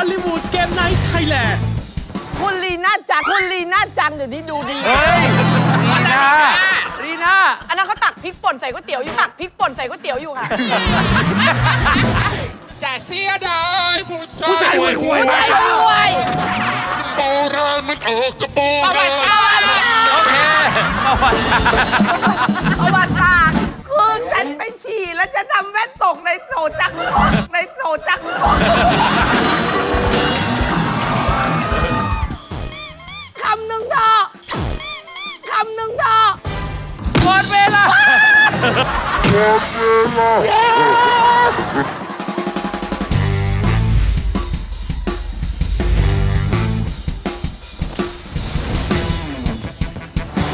อลลีวูดเกมไนท์ไทยแลนด์คุณลีน่าจังคุณลีน่าจังเดี๋ยวนี้ดูดี เฮ้ยนี่นะรีน่าอันนั้นเขาตักพริกป่นใส่ก๋วยเตี๋ยวอยู่ตักพริกป่นใส่ก๋วยเตี๋ยวอยู่ค่ะจะเสียดายผู้ชายห่วยห่วยไปด้วยโบราณมันออกจะโบราณโอเคประวัติศาสตร์เอามาตากคือฉันไปฉี่แล้วจะทำแว่นตกในโถจักรของในโถจักรของ คำหนึ่งเถอะคำหนึ่งเถอะหมดเวลา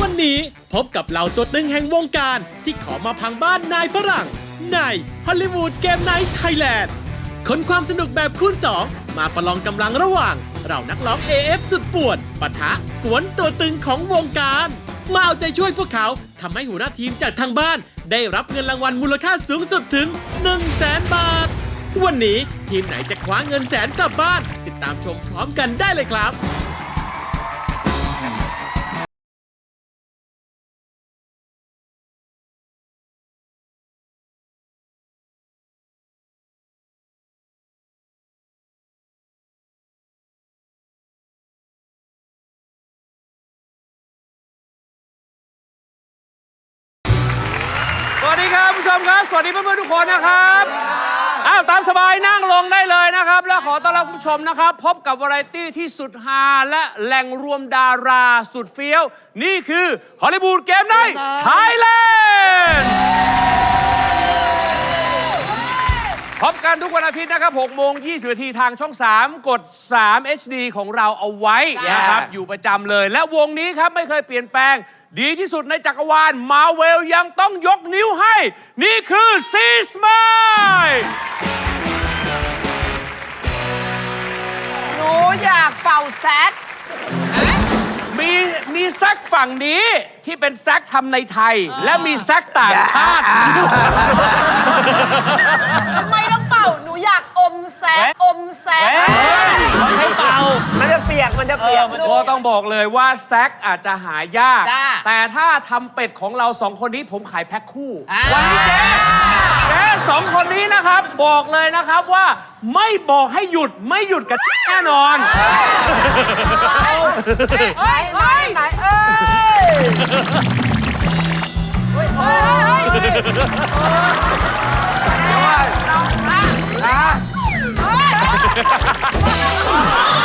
วันนี้พบกับเหล่าตัวตึงแห่งวงการที่ขอมาพังบ้านนายฝรั่งในฮอลลีวูดเกมไนท์ไทยแลนด์ ค้นความสนุกแบบคูณ2มาประลองกำลังระหว่าง เรานักร้อง AF สุดป่วนปะทะกวนตัวตึงของวงการ มาเอาใจช่วยพวกเขาทำให้หัวหน้าทีมจากทางบ้าน ได้รับเงินรางวัลมูลค่าสูงสุดถึง 1 0 0 0 0แสนบาท วันนี้ทีมไหนจะคว้าเงินแสนกลับบ้าน ติดตามชมพร้อมกันได้เลยครับ มครับ สวัสดีเพื่อนๆทุกคนนะครับอ้าวตามสบายนั่งลงได้เลยนะครับ และขอต้อนรับคุณผู้ชมนะครับ พบกับวาไรตี้ที่สุดฮาและแหล่งรวมดาราสุดเฟี้ยว นี่คือฮอลลีวูดเกมในไทยแลนด์ พบกันทุกวันอาทิตย์นะครับ6โมง20นาทีทางช่อง 3 กด 3 HD ของเราเอาไว้นะครับ อยู่ประจำเลย และวงนี้ครับไม่เคยเปลี่ยนแปลง ดีที่สุดในจักรวาลมาเวลยังต้องยกนิ้วให้ นี่คือซีสมายหนูอยากเป่าแซก มีมีแซกฝั่งนี้ที่เป็นแซกทำในไทย และมีแซกต่างชาติ ทำไมต้องเป่า หนูอยากอมแซกอมแซกเขาให้เป่า มันจะเปียก มันจะเปียก ก็ต้องบอกเลยว่าแซกอาจจะหายาก จ้า แต่ถ้าทำเป็ดของเราสองคนนี้ผมขายแพ็คคู่ วันนี้แก แกสองคนนี้นะครับบอกเลยนะครับว่าไม่บอกให้หยุดไม่หยุดกันแน่นอน เฮ้ยเฮ้ยไหนเอ้ย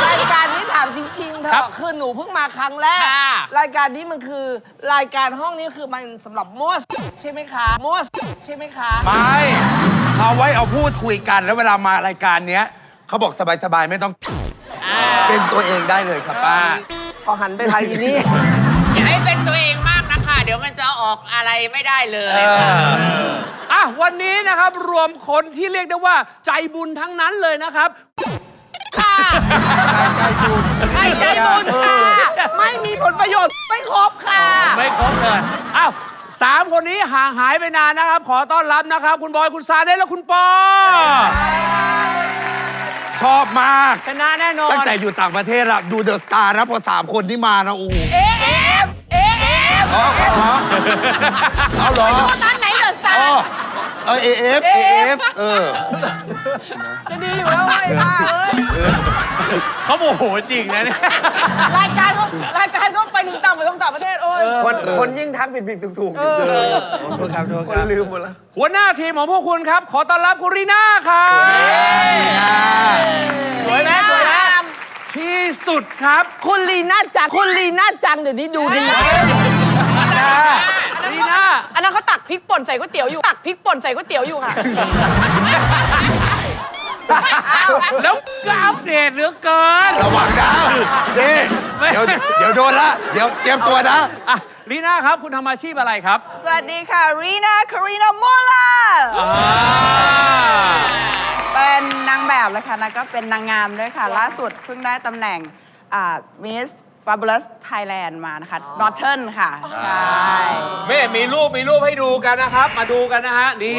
รายการนี้ถามจริงๆเถ ครับอะคือหนูเพิ่งมาครั้งแรกรายการนี้มันคือรายการห้องนี้คือมันสำหรับมั่วใช่ไหมคะมั่วใช่ไหมคะ ไม่เอาไว้เอาพูดคุยกันแล้วเวลามารายการเนี้ยเขาบอกสบายๆไม่ต้องเป็นตัวเองได้เลยครับป้า พอหันไปทางอีนี่ อย่าให้เป็นตัวเองมากนะคะ เดี๋ยวมันจะออกอะไรไม่ได้เลยเอออะวันนี้นะครับรวมคนที่เรียกได้ว่าใจบุญทั้งนั้นเลยนะครับ ใครใจบุญค่ะ ไม่มีผลประโยชน์ไม่ครบค่ะ ไม่ครบเลยอ้าวสามคนนี้ห่างหายไปนานนะครับ ขอต้อนรับนะครับ คุณบอยคุณซาเด้และคุณปอ ชอบมาก ชนะแน่นอน ตั้งแต่อยู่ต่างประเทศอะดูเดอะสตาร์นะพอสามคนที่มานะโอ้โหเอฟเอฟอ๋ออ๋อเอาเหรอตอนไหนเหรอสาอ๋อ เออเอฟเอฟเออ จะดีอยู่แล้วไอ้บ้าเอ้ยเขาโมโหจริงนะเนี่ย รายการเขารายการเขาไปถึงต่างไปต้องต่างประเทศโอ้ยคนคนยิ่งทำผิดผิดถูกถูกๆเออโทษครับโทษครับลืมหมดแล้วหัวหน้าทีมของพวกคุณครับ ขอต้อนรับคุณรีน่าครับสวยไหมสวยไหมที่สุดครับ คุณลีน่าจังคุณลีน่าจังเดี๋ยวนี้ดูดี รีน่าอันนั้นเขาตักพริกป่นใส่ก๋วยเตี๋ยวอยู่ ตักพริกป่นใส่ก๋วยเตี๋ยวอยู่ค่ะ แล้วก็อัปเดตเหลือเกิน ระวังนะนี่เดี๋ยวเดี๋ยวโดนละ เดี๋ยวเตรียมตัวนะ อะรีน่าครับคุณทำอาชีพอะไรครับสวัสดีค่ะรีนาคารีนาโมลาอ่าเป็นนางแบบเลยค่ะแล้วก็เป็นนางงามด้วยค่ะ ล่าสุดเพิ่งได้ตำแหน่งมิส Fabulous Thailand มานะคะ Northern ค่ะ ใช่เม่มีรูปมีรูปให้ดูกันนะครับ มาดูกันนะฮะ นี่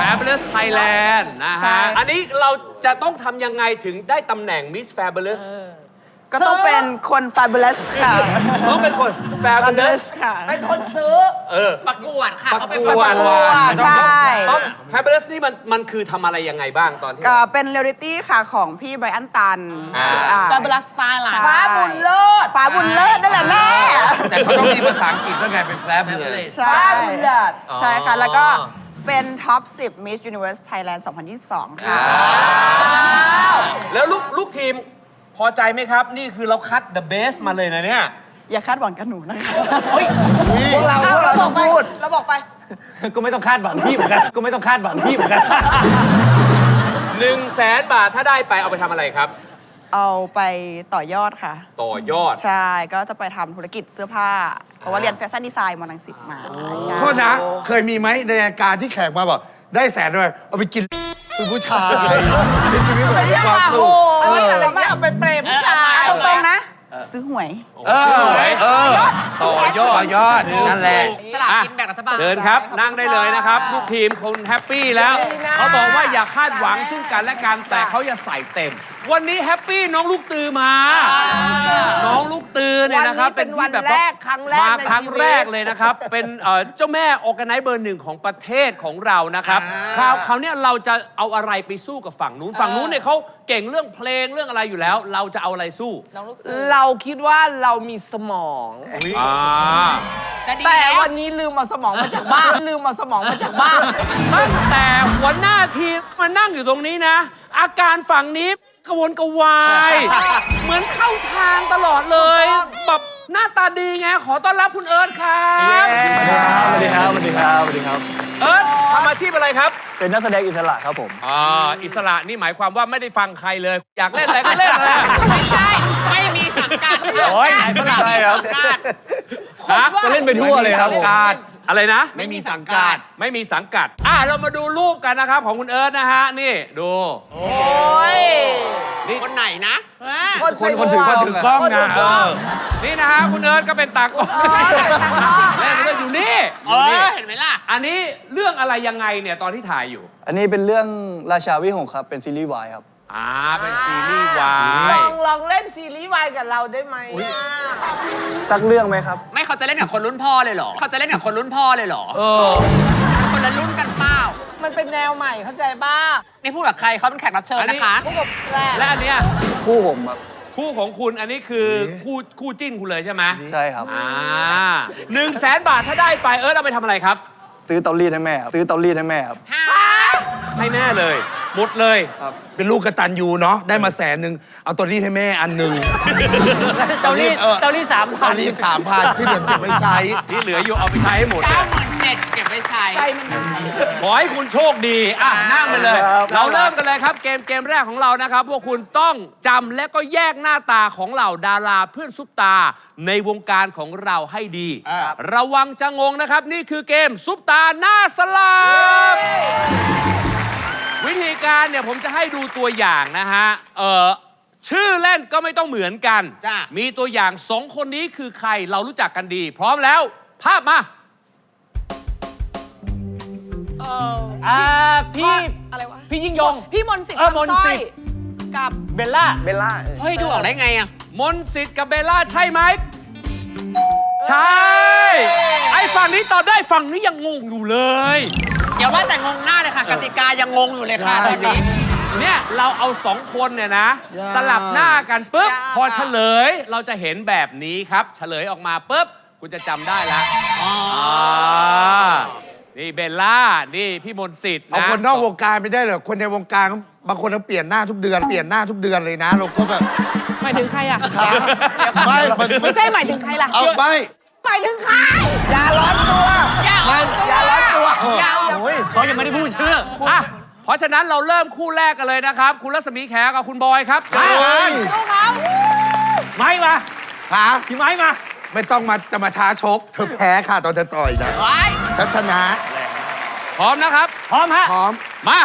Fabulous Thailand นะใช่ ฮะ อันนี้เราจะต้องทำยังไงถึงได้ตำแหน่ง Miss Fabulous ก็ต้องเป็นคน Fabulous ค่ะ ต้องเป็นคน Fabulous ค่ะ เป็นคนซื้อเออ ประกวดค่ะเขาไปประกวด ใช่ ต้อง Fabulous นี่มันมันคือทำอะไรยังไงบ้างตอนที่ ก็เป็นเรียลลิตี้ค่ะของพี่ไบรอันตันอ่าอ่าฟาบูลัสสไตล์ล่ะใช่ฟ้าบุญเลิศฟ้าบุญเลิศนั่นแหละแม่ แต่เขาต้องมีภาษาอังกฤษด้วยไงเป็นแฟบเลย ใช่ ฟ้าบุญเลิศใช่ค่ะ แล้วก็เป็นท็อป 10 Miss Universe Thailand 2022 ค่ะ แล้วลูกลูกทีม พอใจไหมครับ นี่คือเราคัด the best มาเลยนะเนี่ยอย่าคาดหวังกับหนูนะคะเฮ้ยพวกเราพวกเราต้องพูด เราบอกไป ก็ไม่ต้องคาดหวังพี่เหมือนกันก็ไม่ต้องคาดหวังพี่เหมือนกันหนึ่งแสนบาทถ้าได้ไปเอาไปทำอะไรครับ เอาไปต่อยอดค่ะ ต่อยอด ใช่ ก็จะไปทำธุรกิจเสื้อผ้า เพราะว่าเรียนแฟชั่นดีไซน์มอลังสิตมาใช่ โทษนะ เคยมีไหมในรายการที่แขกมาบอกได้แสนเลยเอาไปกินเป็นผู้ชายใช้ชีวิตแบบมีความสุข โอ้ ยอะไรเงี้ยเอาไปเปรมผู้ชายตรงๆนะ ซื้อหวย เออเออต่อยอต่ดอยอดนั่นแหละสลากกินแบ่งรัฐบาลเชิญครับ นั่งได้เลยนะครับ ลูกทีมคุณแฮปปี้แล้วดีนะเขาบอกว่าอย่าคาดหวังซึ่งกันและกันแต่เขาจะใส่เต็ม วันนี้แฮปปี้น้องลูกตือมา น้องลูกตือเนี่ยนะครับวันนี้เป็นวันที่แบบแรว่ากครั้งแรกมาในครั้งชีวิต แรกเลยนะครับ เป็นเอ่อเจ้าแม่ออแกไนซ์เบอร์หนึ่งของประเทศของเรานะครับคราวคราวเนี้ยเราจะเอาอะไรไปสู้กับฝั่งนู้นฝั่งนู้นเนี่ยเขาเก่งเรื่องเพลงเรื่องอะไรอยู่แล้ว เราจะเอาอะไรสู้เราคิดว่าเรามีสมอง อ่าก็ดีแต่แล้ววันนี้ลืมเอาสมองมาจากบ้าน ลืมเอาสมองมาจากบ้าน ตั้งแต่หัวหน้าทีมมานั่งอยู่ตรงนี้นะ อาการฝั่งนี้ กระวนกระวาย เหมือนเข้าทางตลอดเลยแบบหน้าตาดีไง ขอต้อนรับคุณเอิร์ธครับสวัสดีครับสวัสดีครับสวัสดีครับ เอิร์ธทำอาชีพอะไรครับ เป็นนักแสดงอิสระครับผมอ่าอิสระนี่หมายความว่าไม่ได้ฟังใครเลย อยากเล่นอะไรก็เล่นนะไม่ใช่ไม่มีสังกัดค่ะโอ้ยไหนฝรั่งไม่มีสังกัดฮะก็เล่นไปทั่วเลยครับผมการ อะไรนะ ไม่มีสังกัด ไม่มีสังกัด อะเรามาดูรูปกันนะครับของคุณเอิร์ธนะฮะ นี่ดู โอ้ยคนไหนนะ คนใส่คนถือหมก็วกถือกล้องนะเออนี่นะฮะคุณเอิร์ธก็เป็นตากล้องเออใส่ตากล้องเล่นเรื่องอยู่นี่เออยู่นี่ อเห็นไหมล่ะ อันนี้เรื่องอะไรยังไงเนี่ยตอนที่ถ่ายอยู่ อันนี้เป็นเรื่องราชาวิหกครับ เป็นซีรีส์วายครับ อ่าเป็นซีรีส์วาลยองลองเล่นซีรีส์วายกับเราได้ไหมอะสักเรื่องไหมครับ ไม่เขาจะเล่นกับคนรุ่นพ่อเลยเหรอ เขาจะเล่นกับคนรุ่นพ่อเลยเหรอ เออ คนละรุ่นกันเปล่ามันเป็นแนวใหม่เข้าใจบ้านี่พูดกับใครเขาเป็นแขกรับเชิญนะคะ พวกกับแรกและอันเนี้ยคู่ผมครับ คู่ของคุณอันนี้คือคู่คู่จิ้นคุณเลยใช่ไหมใช่ครับ อ่าหนึ่งแสนบาทถ้าได้ไปเอิร์ธเอาไปทำอะไรครับ ซื้อเตารีดให้แม่ครับ ซื้อเตารีดให้แม่ครับ ให้แม่เลย หมดเลยเป็นลูกกระตันยูเนาะได้มาแสนหนึ่งเอาตัวนี้ให้แม่อันหนึ่งเตารีดเออเตารีดสามตพัอนนนี้สามพันที่เหลือเก็บไว้ใช้ ที่เหลืออยู่เอาไปใช้ให้หมดเลย เก้าหมื่นเจ็ดเก็บไว้ใช้ ขอให้คุณโชคดี อะนั่งไปเลยครับเราเริ่มกันเลยครับ เกมเกมแรกของเรานะครับ พวกคุณต้องจำและก็แยกหน้าตาของเหล่าดาราเพื่อนซุปตา ในวงการของเราให้ดี ระวังจะงงนะครับ นี่คือเกมซุปตาหน้าสลับ วิธีการเนี่ยผมจะให้ดูตัวอย่างนะฮะ เออชื่อเล่นก็ไม่ต้องเหมือนกัน จ้ะ มีตัวอย่างสองคนนี้คือใครเรารู้จักกันดี พร้อมแล้ว ภาพมาอ่าพี่ อะไรวะพี่ยิ่งยง พี่มนต์สิทธิ์เออมนต์คำสร้สิอยทธิ์ กับเบลล่า เบลล่าเฮ้ย ดูออกได้ไงอะมนต์สิทธิ์กับเบลล่าใช่ไหม ใช่ ไอ้ฝั่งนี้ตอบได้ฝั่งนี้ยังงงอยู่เลย อย่าว่าแต่งงหน้าเลยค่ะ กติกายังงงอยู่เลยค่ะตอนนี้ เนี่ยเราเอาสองคนเนี่ยนะสลับหน้ากันปุ๊บ ยากอะพอเฉลยเราจะเห็นแบบนี้ครับ เฉลยออกมาปุ๊บ คุณจะจำได้แล้วอ่านี่เบลล่า นี่พี่มนต์สิทธิ์เอานะคนนอกวงการไม่ได้เหรอคนในวงการบางคนเขาเปลี่ยนหน้าทุกเดือนเปลี่ยนหน้าทุกเดือนเลยนะเราก็แบบหมายถึงใครอะ ไม่มันมันไม่ใช่หมายถึงใครล่ะ เอาไม่ห มายถึงใคร อย่าร้อนตัวอย่าออกตัวอย่าร้อนตัวอย่าออกโอ้ยเขายังไม่ได้พูดชื่ออะเพราะฉะนั้นเราเริ่มคู่แรกกันเลยนะครับ คุณรัศมีแขกับคุณบอยครับมาโอ้ยไม้มาหาพี่ไม้มา ไม่ต้องมาจะมาท้าชก เธอแพ้ค่ะตอนเธอต่อยนะไว้ถ้าชนะ พร้อมนะครับ พร้อมฮะพร้อมมา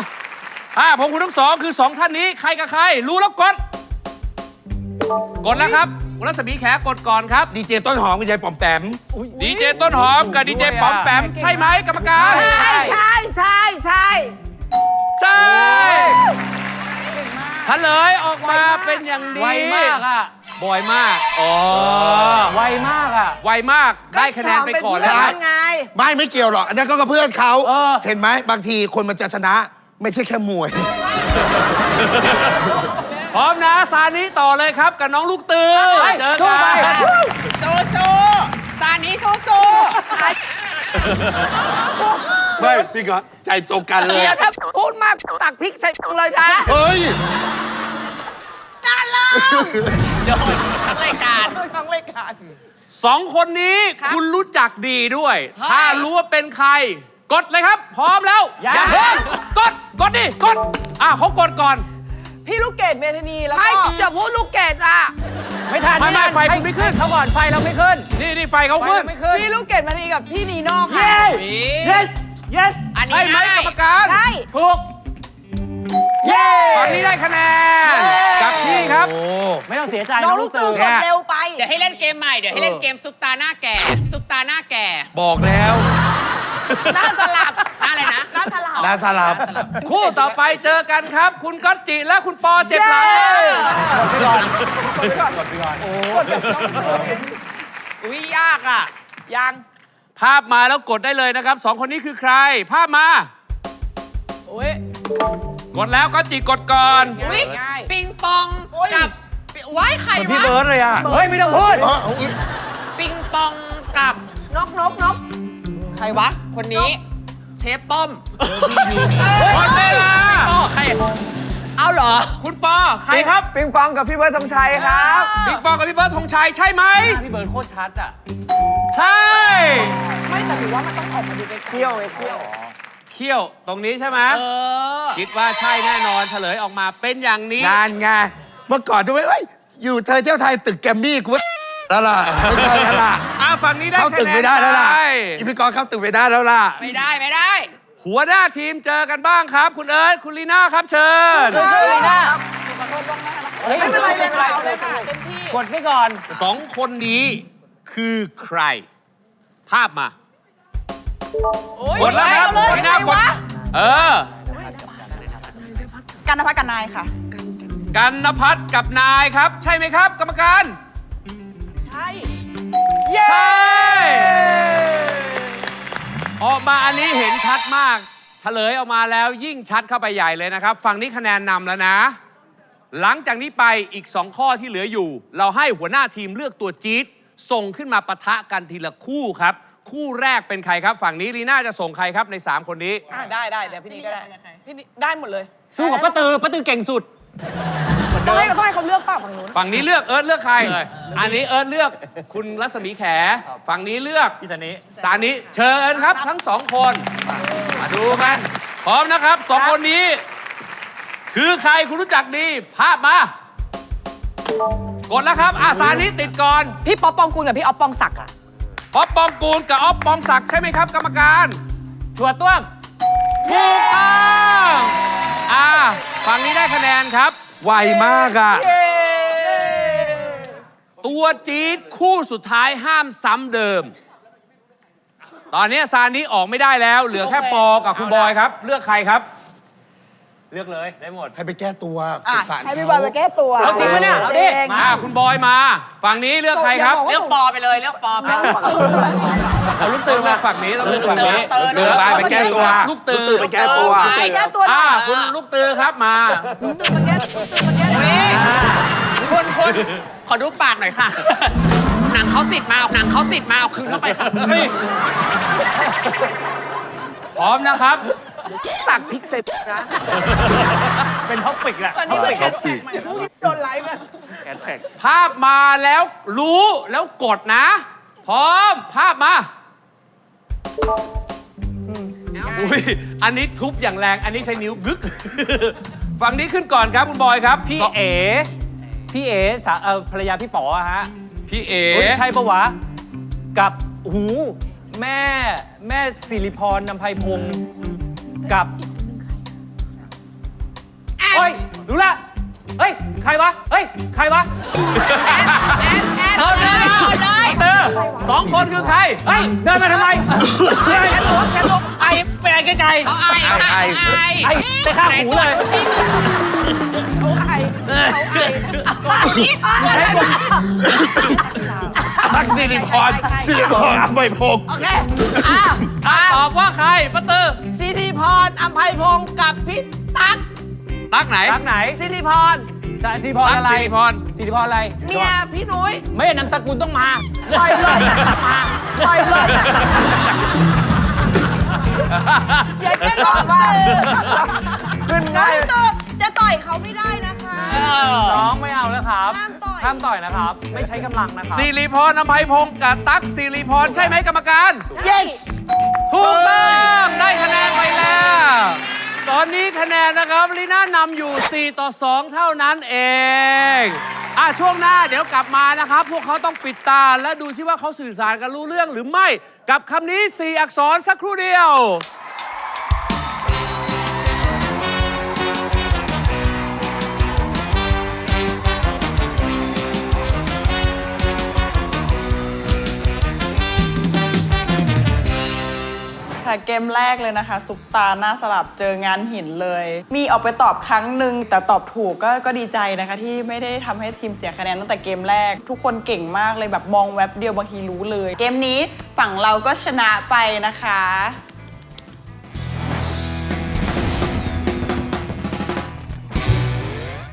อ่าผมคุณทั้งสองคือสองท่านนี้ใครกับใคร รู้แล้วกด กดแล้วครับคุณคุณรัศมีแขกดก่อนครับ ดีเจต้นหอมกับยายปอมแปมดีเจต้นหอมกับดีเจป๋อมแปมใช่ไหมกรรมการ ใช่ใช่ใช่ใช่ใช่เฉลยออกมาเป็นอย่างนี้ไวมากอะบ่อยมากอ๋อไวมากอะไวมากได้คะแนนไปก่อนแล้แล้ววไงไม่ไม่เกี่ยวหรอก อันนั้นก็กับเพื่อนเขาเออเห็นไหมบางทีคนมันจะชนะ ไม่ใช่แค่มวย พร้อมนะซานิต่อเลยครับกับน้องลูกตือเจอสู้กัไปนโซโซซานิโซโซไม่พี่ก็ใจตรงกันเลย เดี๋ยวถ้าพูดมากตักพริกใส่เลยนะเฮ้ยโดนทั้งรายการทั้งรายการ สองคนนี้คุณรู้จักดีด้วยถ้ารู้ว่าเป็นใคร กดเลยครับ พร้อมแล้วยังอย่าเพิ่งกดกดดิกดอะเขากดก่อน พี่ลูกเกดเมธานีแล้วให้ก็จะพูดลูกเกดอะ ไม่ทันไม่ไม่ทันไฟคุณไม่ขึ้นให้เขาก่อนไฟเราไม่ขึ้น นี่นี่ไฟเขาไฟขึ้นเราไม่ขึ้นพี่ลูกเกดเมธานีกับพี่นีโน่ค่ะ เย้ yes yes อันนี้ใช่ไหมได้กรรมการได้ถูกเย้ฝั่งนี้ได้คะแนนกลับที่ครับโอ้ไม่ต้องเสียใจน้น้อองงลูลูกกตื่ตื่นนกดเร็วไป เดี๋ยวให้เล่นเกมใหม่ เดี๋ยวให้เล่นเกมซุปตาหน้าแก่ ซุปตาหน้าแก่ บอกแล้ว น่าสลับหน้าอะไรนะน่าสลับลาสลับ คู่ต่อไปเจอกันครับ คุณก๊อตจิและคุณปอเจ็บหลังไปก่อนอุ้ยยากอะ ยัง ภาพมาแล้วกดได้เลยนะครับสองคนนี้คือใคร ภาพมาโอ้ยกดแล้วก็จิกดก่อนอุ้ยง่ายปิงปองกับว้ายใครพี่วะเบิร์ดเลยอะ เฮ้ย ไม่ต้องพูดอ๋อเอาอีกปิงปองกับนกนกนกใค รวะ คนนี้ เชฟป้อมหมดเวลาก็ใคร เอาเหรอ คุณปอ ใครครับปิงปองกับพี่เบิร์ดธงชัยครับปิงปองกับพี่เบิร์ดธงชัยใช่ไหมพี่เบิร์ดโคตรชัดอะ ใช่ ไม่แต่หนูว่ามันต้องออกมาดูไกลๆเที่ยวไงเที่ยวเขี้ยวตรงนี้ใช่ไหมเออ คิดว่าใช่แน่นอนเฉลยออกมาเป็นอย่างนี้งานไงเมื่อก่อนจะไม่เอ้ยอยู่เธอเที่ยวไทยตึกแกรมมี่กูว่าแล้วล่ะไม่ใช่แล้วล่ะอ่า ฝั่งนี้ได้เข้าคะตึกแนนไม่ได้แล้วล่ะไปอีพี่กรณ์เข้าตึกไม่ได้แล้วล่ะ ไม่ได้ไม่ได้หัวหน้าทีมเจอกันบ้างครับ คุณเอิร์ธคุณลีน่าครับเชิญสู้ๆเลยนะเฮ้ยไม่เป็นไรเลยค่ะเอาเลยค่ะเต็มที่กดไปก่อน สองคนนี้คือใคร ภาพมาโอ้ยกดแล้วครับเอาเลยลีน่ากดเออ กันนภัสกันนายค่ะ กันนพัฒน์กับนายครับ ใช่ไหมครับ กรรมการใช่ ใช่ออกมาอันนี้เห็นชัดมากเฉลยออกมาแล้วยิ่งชัดเข้าไปใหญ่เลยนะครับ ฝั่งนี้คะแนนนำแล้วนะ หลังจากนี้ไปอีก 2 ข้อที่เหลืออยู่ เราให้หัวหน้าทีมเลือกตัวจี๊ดส่งขึ้นมาปะทะกันทีละคู่ครับ คู่แรกเป็นใครครับ ฝั่งนี้ลีน่าจะส่งใครครับใน 3 คนนี้ อะได้ได้เดี๋ยวพี่นี่ก็ได้พี่นี่ได้หมดเลย สู้กับป้าตือป้าตือเก่งสุด ต้องให้ต้องให้เขาเลือกเปล่าฝั่งนู้น ฝั่งนี้เลือกเอิร์ธเลือกใคร อันนี้เอิร์ธเลือกคุณรัศมีแข ฝั่งนี้เลือกพี่สันนี้สารนี้เชิญครับทั้งสองคน มาดูกัน พร้อมนะครับสองคนนี้ คือใครคุณรู้จักดีภาพมากดแล้วครับอาสานี้ติดก่อนพี่ป๊อปปองกูลกับพี่ออฟปองศักดิ์อะพอปปองกูลกับออฟปองศักดิ์ใช่ไหมครับ กรรมการชัวร์ต้วงถูกต้องอ่าฝั่งนี้ได้คะแนนครับ ไวมากอะ ตัวจี๊ดคู่สุดท้ายห้ามซ้ำเดิม ตอนนี้ซานี้ออกไม่ได้แล้ว เหลือแค่ปอกับคุณบอยครับ เลือกใครครับ เลือกเลยได้หมด ให้ไปแก้ตัวอะสงสารให้พี่บอยไปแก้ตัวเอาจริงปะเนี่ยเอาดิงมา คุณบอยมา ฝั่งนี้เลือกใครครับเลือกปอไปเลยเลือกปอไป เอาลูกตือมาฝั่งนี้ต้องเลือกฝั่งนี้เออเดินไปไปแก้ตัวลูกตือไปแก้ตัว ไปแก้ตัวหน่อ่าอยคุณลูกตือครับมามันแก้มันแก้เว้ยคนคนขอดูปากหน่อยค่ะ หนังเขาติดมาเอาหนังเขาติดมาเอาคืนเข้าไปค่ะ พร้อมนะครับ ตักพริกใส่นะเป็นท็อปปิกแหละตอนนี้เป็นแฮชแท็กใหม่พวกนี้โดนไลฟ์นะแอนแท็กภาพมาแล้วรู้แล้วกดนะ พร้อมภาพมาอุ้ยอันนี้ทุบอย่างแรง อันนี้ใช้นิ้วกึก ฝั่งนี้ขึ้นก่อนครับคุณบอยครับ พี่สองเอ๋พี่เอ๋สาเออภรรยาพี่ป๋ออะฮะพี่เอ๋เฮ้ยใช่ปะวะ กับหู แม่แม่สิริพรนำไพพงศ์ กับเฮ้ยรู้ละเฮ้ย ใครวะ เฮ้ย ใครวะเอาเลยเอาเลยเตอร์สองคนคือใคร เฮ้ย เดินมาทำไมเฮ้ยไอ้ไปไอ้ไกลเอาไอ้เอาไอ้เอาไอ้ไอ้ไปข้างหูเลย ทักสิริพรสิริพรอภัยพงศ์โอเคอ้าวอะตอบว่าใครป้าเตอร์สิริพรอัมภัยพงศ์กับพี่ตั๊กตักไหนรักไหนสิริพรสิริพรอะไรสิริพรสิริพรอะไร เมียพี่นุ้ยไม่นามสกุลต้องมาปล่อยเลยมาปล่อยเลยอย่าแกล้งเขาเลยขึ้นน้อง่ายงเตอร์จะต่อย ห้ามต่อยห้ามต่อยนะครับ ไม่ใช้กำลังนะครับสิริพรอภัยพงศ์กับตั๊กสิริพรใช่ไหมกรรมการ yes ถูกต้องได้คะแนนไปแล้ว ตอนนี้คะแนนนะครับลีน่านำอยู่ 4 ต่อ 2 เท่านั้นเองอะช่วงหน้าเดี๋ยวกลับมานะครับ พวกเขาต้องปิดตาและดูซิว่าเขาสื่อสารกันรู้เรื่องหรือไม่ กับคำนี้ 4 อักษรสักครู่เดียว ค่ะเกมแรกเลยนะคะ ซุปตาหน้าสลับเจองานหินเลย มีออกไปตอบครั้งหนึ่งแต่ตอบถูกก็ก็ดีใจนะคะ ที่ไม่ได้ทำให้ทีมเสียคะแนนตั้งแต่เกมแรก ทุกคนเก่งมากเลยแบบมองแว็บเดียวบางทีรู้เลย เกมนี้ฝั่งเราก็ชนะไปนะคะ